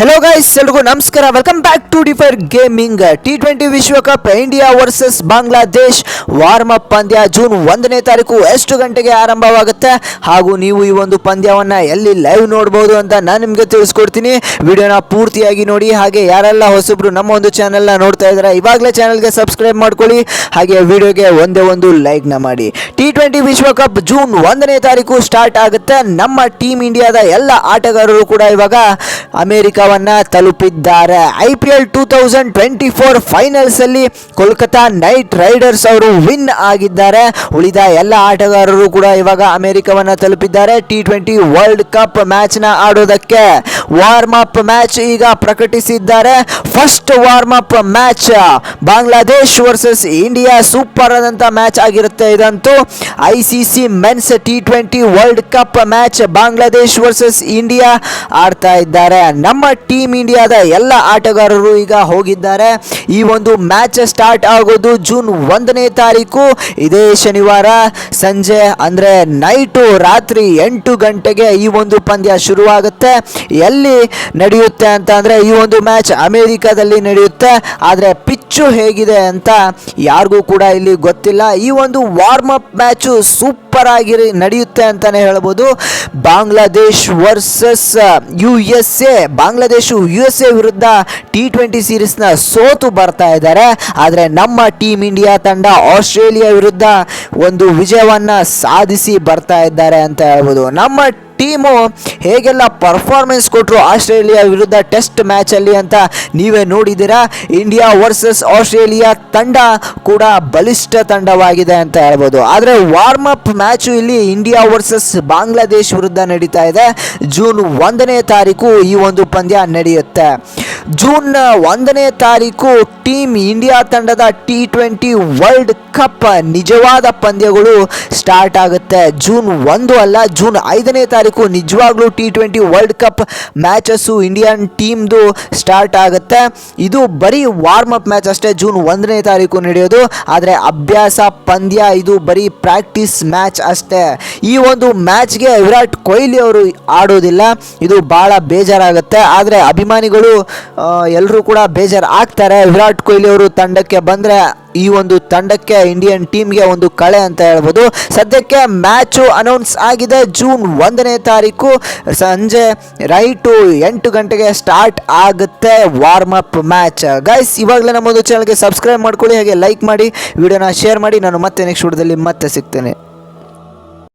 Hello guys ಎಲ್ರಿಗೂ ನಮಸ್ಕಾರ. Welcome back to differ gaming T twenty ವಿಶ್ವಕಪ್ India versus Bangladesh warm up ಪಂದ್ಯ. June ಒಂದನೇ ತಾರೀಕು ಎಷ್ಟು ಗಂಟೆಗೆ ಆರಂಭವಾಗುತ್ತೆ? ಹಾಗೂ ನೀವು ಈ ಒಂದು ಪಂದ್ಯವನ್ನ ಎಲ್ಲಿ ಲೈವ್ ನೋಡಬಹುದು ಅಂತ ನಾನು ನಿಮಗೆ ತಿಳಿಸ್ಕೊಡ್ತೀನಿ. ವಿಡಿಯೋನ ಪೂರ್ತಿಯಾಗಿ ನೋಡಿ. ಹಾಗೆ ಯಾರೆಲ್ಲ ಹೊಸಬ್ರು ನಮ್ಮ ಒಂದು ಚಾನೆಲ್ನ ನೋಡ್ತಾ ಇದ್ದಾರೆ, ಇವಾಗಲೇ ಚಾನಲ್ಗೆ ಸಬ್ಸ್ಕ್ರೈಬ್ ಮಾಡ್ಕೊಳ್ಳಿ. ಹಾಗೆ ವಿಡಿಯೋಗೆ ಒಂದೇ ಒಂದು ಲೈಕ್ನ ಮಾಡಿ. ಟಿ ಟ್ವೆಂಟಿ ವಿಶ್ವಕಪ್ ಜೂನ್ ಒಂದನೇ ತಾರೀಕು ಸ್ಟಾರ್ಟ್ ಆಗುತ್ತೆ. ನಮ್ಮ ಟೀಮ್ ಇಂಡಿಯಾದ ಎಲ್ಲ ಆಟಗಾರರು ಕೂಡ ಇವಾಗ ಅಮೆರಿಕವನ್ನ ತಲುಪಿದ್ದಾರೆ. I P L two thousand twenty four finals ಅಲ್ಲಿ ಕೋಲ್ಕತಾ ನೈಟ್ ರೈಡರ್ಸ್ ಅವರು ವಿನ್ ಆಗಿದ್ದಾರೆ. ಉಳಿದ ಎಲ್ಲ ಆಟಗಾರರು ಕೂಡ ಇವಾಗ ಅಮೆರಿಕವನ್ನ ತಲುಪಿದ್ದಾರೆ. ಟಿ ಟ್ವೆಂಟಿ ವರ್ಲ್ಡ್ ಕಪ್ ಮ್ಯಾಚ್ನ ಆಡೋದಕ್ಕೆ ವಾರ್ಮ್ ಅಪ್ ಮ್ಯಾಚ್ ಈಗ ಪ್ರಕಟಿಸಿದ್ದಾರೆ. First warm up match Bangladesh versus India super ಆದಂತ ಮ್ಯಾಚ್ ಆಗಿರುತ್ತೆ ಇದಂತೂ. I C C men's T twenty World Cup match Bangladesh versus India ಆಡ್ತಾ ಇದ್ದಾರೆ. ನಮ್ಮ ಟೀಮ್ ಇಂಡಿಯಾದ ಎಲ್ಲ ಆಟಗಾರರು ಈಗ ಹೋಗಿದ್ದಾರೆ. ಈ ಒಂದು ಮ್ಯಾಚ್ ಸ್ಟಾರ್ಟ್ ಆಗೋದು ಜೂನ್ ಒಂದನೇ ತಾರೀಕು. ಇದೇ ಶನಿವಾರ ಸಂಜೆ ಅಂದರೆ ನೈಟು ರಾತ್ರಿ ಎಂಟು ಗಂಟೆಗೆ ಈ ಒಂದು ಪಂದ್ಯ ಶುರುವಾಗುತ್ತೆ. ಎಲ್ಲಿ ನಡೆಯುತ್ತೆ ಅಂತ ಅಂದರೆ ಈ ಒಂದು ಮ್ಯಾಚ್ ಅಮೇರಿಕಾದಲ್ಲಿ ನಡೆಯುತ್ತೆ. ಆದರೆ ಪಿಚ್ಚು ಹೇಗಿದೆ ಅಂತ ಯಾರಿಗೂ ಕೂಡ ಇಲ್ಲಿ ಗೊತ್ತಿಲ್ಲ. ಈ ಒಂದು ವಾರ್ಮ್ ಅಪ್ ಮ್ಯಾಚು ಸೂಪರ್ ಆಗಿ ನಡೆಯುತ್ತೆ ಅಂತಾನೆ ಹೇಳ್ಬೋದು. Bangladesh versus U S A Bangladesh U S A ವಿರುದ್ಧ ಟಿ ಟ್ವೆಂಟಿ ಸೀರೀಸ್ನ ಸೋತು ಬರ್ತಾ ಇದ್ದಾರೆ. ಆದರೆ ನಮ್ಮ ಟೀಮ್ ಇಂಡಿಯಾ ತಂಡ ಆಸ್ಟ್ರೇಲಿಯಾ ವಿರುದ್ಧ ಒಂದು ವಿಜಯವನ್ನು ಸಾಧಿಸಿ ಬರ್ತಾ ಇದ್ದಾರೆ ಅಂತ ಹೇಳ್ಬೋದು. ನಮ್ಮ ಟೀಮು ಹೇಗೆಲ್ಲ ಪರ್ಫಾರ್ಮೆನ್ಸ್ ಕೊಟ್ಟರು ಆಸ್ಟ್ರೇಲಿಯಾ ವಿರುದ್ಧ ಟೆಸ್ಟ್ ಮ್ಯಾಚಲ್ಲಿ ಅಂತ ನೀವೇ ನೋಡಿದ್ದೀರಾ? ಇಂಡಿಯಾ ವರ್ಸಸ್ ಆಸ್ಟ್ರೇಲಿಯಾ ತಂಡ ಕೂಡ ಬಲಿಷ್ಠ ತಂಡವಾಗಿದೆ ಅಂತ ಹೇಳ್ಬೋದು. ಆದರೆ ವಾರ್ಮ್ ಅಪ್ ಮ್ಯಾಚು ಇಲ್ಲಿ ಇಂಡಿಯಾ ವರ್ಸಸ್ ಬಾಂಗ್ಲಾದೇಶ್ ವಿರುದ್ಧ ನಡೀತಾ ಇದೆ. ಜೂನ್ ಒಂದನೇ ತಾರೀಕು ಈ ಒಂದು ಪಂದ್ಯ ನಡೆಯುತ್ತೆ. ಜೂನ್ ಒಂದನೇ ತಾರೀಕು ಟೀಮ್ ಇಂಡಿಯಾ ತಂಡದ ಟಿ ಟ್ವೆಂಟಿ ವರ್ಲ್ಡ್ ಕಪ್ ನಿಜವಾದ ಪಂದ್ಯಗಳು ಸ್ಟಾರ್ಟ್ ಆಗುತ್ತೆ. ಜೂನ್ ಒಂದು ಅಲ್ಲ ಜೂನ್ ಐದನೇ ತಾರೀಕು ನಿಜವಾಗ್ಲೂ T twenty world cup matches Indian ಟೀಮ್ದು start ಆಗುತ್ತೆ. ಇದು ಬರೀ ವಾರ್ಮ್ ಅಪ್ ಮ್ಯಾಚ್ ಅಷ್ಟೇ ಜೂನ್ ಒಂದನೇ ತಾರೀಕು ನಡೆಯೋದು. ಆದರೆ ಅಭ್ಯಾಸ, ಪಂದ್ಯ, ಇದು ಬರೀ ಪ್ರಾಕ್ಟೀಸ್ ಮ್ಯಾಚ್ ಅಷ್ಟೇ. ಈ ಒಂದು ಮ್ಯಾಚ್ಗೆ ವಿರಾಟ್ ಕೊಹ್ಲಿ ಅವರು ಆಡೋದಿಲ್ಲ. ಇದು ಭಾಳ ಬೇಜಾರಾಗುತ್ತೆ. ಆದರೆ ಅಭಿಮಾನಿಗಳು ಎಲ್ಲರೂ ಕೂಡ ಬೇಜಾರು ಆಗ್ತಾರೆ ವಿರಾಟ್ ಕೊಹ್ಲಿ ಅವರು ತಂಡಕ್ಕೆ ಬಂದರೆ ಈ ಒಂದು ತಂಡಕ್ಕೆ ಇಂಡಿಯನ್ ಟೀಮ್ಗೆ ಒಂದು ಕಳೆ ಅಂತ ಹೇಳ್ಬೋದು. ಸದ್ಯಕ್ಕೆ ಮ್ಯಾಚು ಅನೌನ್ಸ್ ಆಗಿದೆ. ಜೂನ್ ಒಂದನೇ ತಾರೀಕು. ಸಂಜೆ ರೈಟು ಎಂಟು ಗಂಟೆಗೆ ಸ್ಟಾರ್ಟ್ ಆಗುತ್ತೆ ವಾರ್ಮ್ ಅಪ್ ಮ್ಯಾಚ್. ಗೈಸ್ ಇವಾಗಲೇ ನಮ್ಮೊಂದು ಚಾನಲ್ಗೆ ಸಬ್ಸ್ಕ್ರೈಬ್ ಮಾಡ್ಕೊಳ್ಳಿ, ಹಾಗೆ ಲೈಕ್ ಮಾಡಿ, ವಿಡಿಯೋನ ಶೇರ್ ಮಾಡಿ. ನಾನು ಮತ್ತೆ ನೆಕ್ಸ್ಟ್ ವಿಡಿಯೋದಲ್ಲಿ ಮತ್ತೆ ಸಿಗ್ತೇನೆ.